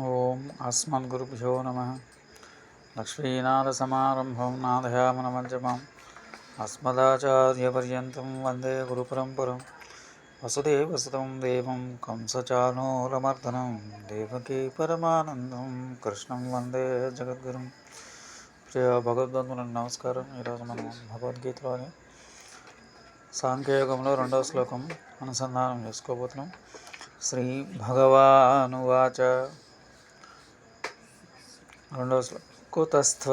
ఓం అస్మద్గురుభ్యో నమ. లక్ష్మీనాథసమారంభం నాదయామనమజమం అస్మదాచార్యపర్యంతం వందే గురుపరంపరం. వసుదేవసుతం దేవం కంసచానూరమర్దనం దేవకీ పరమానందం. కృష్ణం వందే జగద్గురుం. ప్రియ భగవద్బంధువులకు నమస్కారం. ఈరోజు మనం భగవద్గీతలోని సాంఖ్యయోగంలో రెండవ శ్లోకం అనుసంధానం చేసుకోబోతున్నాం. శ్రీ భగవానువాచ. రెండవ శ్లోకం. కుతస్థ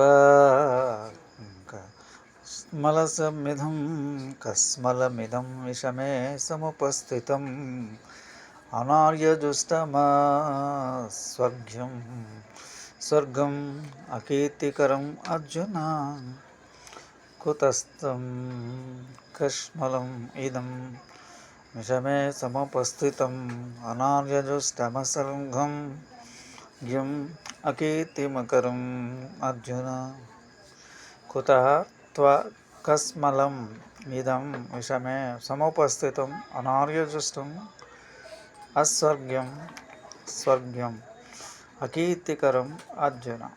స్మలసమిధం కస్మలమిదం విషమే సముపస్థితం అనార్యజుష్టమా స్వర్గ్యం స్వర్గం అకీర్తికరం అర్జున కుతస్థం కష్మలం ఇదం విషమే సముపస్థితం అనార్యజుష్టమసర్గం యం అకీర్తిమకరం అర్జున. కుత కస్మలం ఇదం విషమే సముపస్థితం అనార్యజుష్టం అస్వర్గ్యం స్వర్గ్యం అకీర్తికరం అర్జున.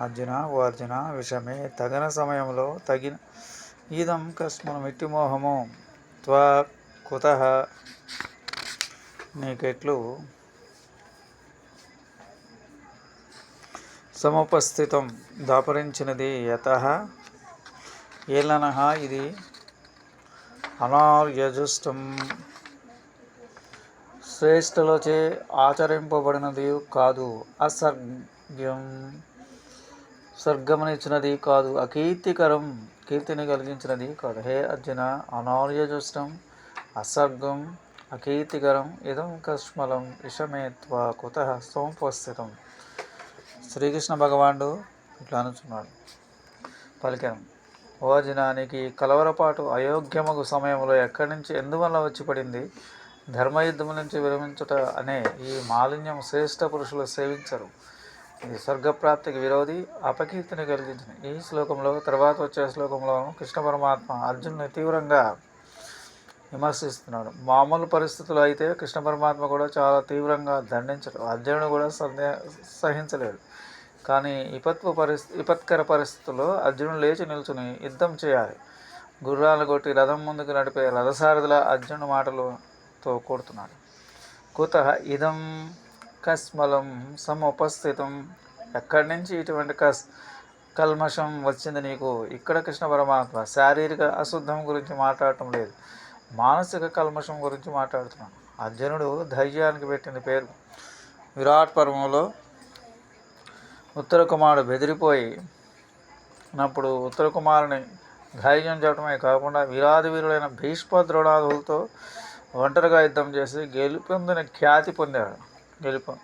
అర్జున ఓ అర్జున విషమే తగిన సమయంలో తగిన ఈదం కస్మలం ఇట్టి మోహము. త్వా కుత. నీకెట్లు? సముపస్థితం దాపరించినది యత ఏలన ఇది అనార్యజుష్టం. శ్రేష్ఠులచే ఆచరింపబడినది కాదు అసర్గ్యం. సర్గమనిచ్చినది కాదు అకీర్తికరం. కీర్తిని కలిగించినది కాదు. హే అర్జున అనార్యజుష్టం అసర్గం అకీర్తికరం ఇదం కష్మలం విషమేత్వ కుత సోంపస్థితం శ్రీకృష్ణ భగవానుడు ఇట్లా అనుచున్నాడు. పలికాను ఓ అర్జునానికి కలవరపాటు అయోగ్యమగు సమయంలో ఎక్కడి నుంచి ఎందువల్ల వచ్చి పడింది? ధర్మయుద్ధం నుంచి విరమించుట అనే ఈ మాలిన్యం శ్రేష్ఠ పురుషులు సేవించరు. ఇది స్వర్గప్రాప్తికి విరోధి అపకీర్తిని కలిగించింది ఈ శ్లోకంలో తర్వాత వచ్చే శ్లోకంలో కృష్ణ పరమాత్మ అర్జునుని తీవ్రంగా విమర్శిస్తున్నాడు. మామూలు పరిస్థితులు అయితే కృష్ణ పరమాత్మ కూడా చాలా తీవ్రంగా దండించడు. అర్జునుడు కూడా సందే సహించలేడు. కానీ విపత్వ పరిస్థితి విపత్కర పరిస్థితుల్లో అర్జునుడు లేచి నిల్చుని యుద్ధం చేయాలి. గుర్రాలు కొట్టి రథం ముందుకు నడిపే రథసారథుల అర్జునుడు మాటలతో కొడుతున్నాడు. కుత ఇదం కస్మలం సముపస్థితం. ఎక్కడి నుంచి ఇటువంటి కస్ కల్మషం వచ్చింది నీకు? ఇక్కడ కృష్ణ పరమాత్మ శారీరక అశుద్ధం గురించి మాట్లాడటం లేదు. మానసిక కల్మషం గురించి మాట్లాడుతున్నాను. అర్జునుడు ధైర్యానికి పెట్టిన పేరు. విరాట్ పర్వంలో ఉత్తర కుమారుడు బెదిరిపోయి ఉన్నప్పుడు ఉత్తర కుమారుని ధైర్యం చెప్పడమే కాకుండా వీరాది వీరుడైన భీష్మ ద్రోణాదులతో ఒంటరిగా యుద్ధం చేసి గెలుపొందిన ఖ్యాతి పొందాడు. గెలుపు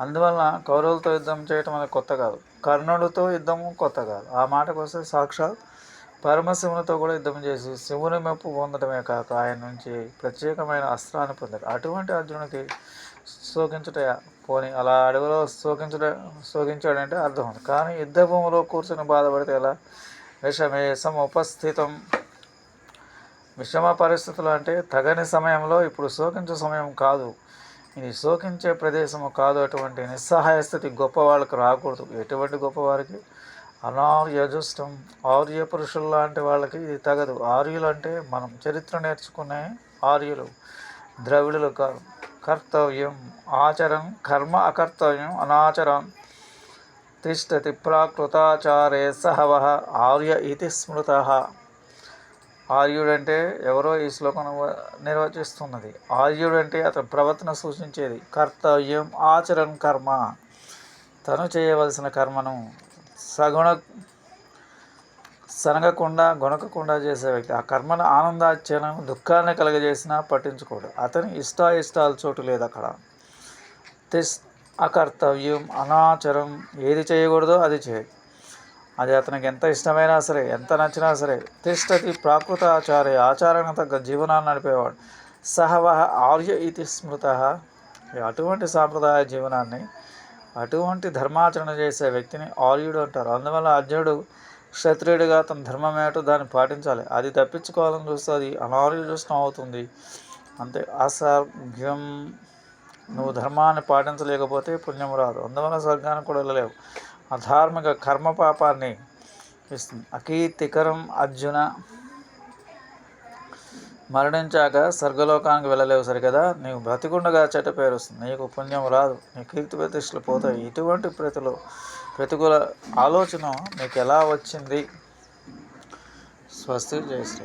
అందువలన కౌరవులతో యుద్ధం చేయటం అనేది కొత్త కాదు. కర్ణుడితో యుద్ధం కొత్త కాదు. ఆ మాటకు వస్తే సాక్షాత్ పరమశివునితో కూడా యుద్ధం చేసి శివుని మెప్పు పొందడమే కాక ఆయన నుంచి ప్రత్యేకమైన అస్త్రాన్ని పొందాడు. అటువంటి అర్జునుడికి శోకించుట పోని అలా అడవిలో శోకించుట శోకించాడంటే అర్థం ఉంది. కానీ యుద్ధ భూమిలో కూర్చొని బాధపడితే ఎలా? విషమే సముపస్థితం. విషమ పరిస్థితులు అంటే తగని సమయంలో ఇప్పుడు శోకించే సమయం కాదు. ఇది శోకించే ప్రదేశము కాదు అటువంటి నిస్సహాయ స్థితి గొప్ప వాళ్ళకి రాకూడదు. ఎటువంటి గొప్పవారికి? అనార్యజుష్టం. ఆర్య పురుషులు లాంటి వాళ్ళకి ఇది తగదు. ఆర్యులు అంటే మనం చరిత్ర నేర్చుకునే ఆర్యులు ద్రవిడులు కాదు కర్తవ్యం ఆచరం కర్మ అకర్తవ్యం అనాచరం. తిష్టతి ప్రాకృతాచారే సహవ ఆర్య ఇది స్మృత. ఆర్యుడంటే ఎవరో ఈ శ్లోకం నిర్వచిస్తున్నది. ఆర్యుడంటే అతని ప్రవర్తన సూచించేది కర్తవ్యం ఆచరణ కర్మ. తను చేయవలసిన కర్మను సగుణ సనగకుండా గొనకకుండా చేసే వ్యక్తి. ఆ కర్మను ఆనందాచ్యనం దుఃఖాన్ని కలగజేసినా పట్టించుకోడు. అతని ఇష్టాయిష్టాల చోటు లేదు అక్కడ. తిస్ అకర్తవ్యం అనాచరం ఏది చేయకూడదో అది చేయ. అది అతనికి ఎంత ఇష్టమైనా సరే ఎంత నచ్చినా సరే తిష్టతి ప్రాకృత ఆచార్య ఆచారానికి తగ్గ జీవనాన్ని నడిపేవాడు. సహవహ ఆర్య ఇతి స్మృత. అటువంటి సాంప్రదాయ జీవనాన్ని అటువంటి ధర్మాచరణ చేసే వ్యక్తిని ఆర్యుడు అంటారు. అందువల్ల అర్జునుడు క్షత్రియుడిగా తన ధర్మం ఏటో దాన్ని పాటించాలి. అది తప్పించుకోవాలని చూస్తే అది అనార్యుజుష్టం అవుతుంది. అంతే. అసర్గ్యం నువ్వు ధర్మాన్ని పాటించలేకపోతే పుణ్యం రాదు. అందువల్ల స్వర్గానికి కూడా వెళ్ళలేవు. అధార్మిక కర్మ పాపాన్ని ఇస్తుంది అకీర్తికరం అర్జున మరణించాక స్వర్గలోకానికి వెళ్ళలేవు సరికదా నీవు బ్రతికుండగా చెట్ట పేరు వస్తుంది. నీకు పుణ్యం రాదు. నీ కీర్తి ప్రతిష్టలు పోతాయి. ఇటువంటి ప్రతిలో ప్రతికూల ఆలోచన నీకు ఎలా వచ్చింది? స్వస్తి జయశ్రీ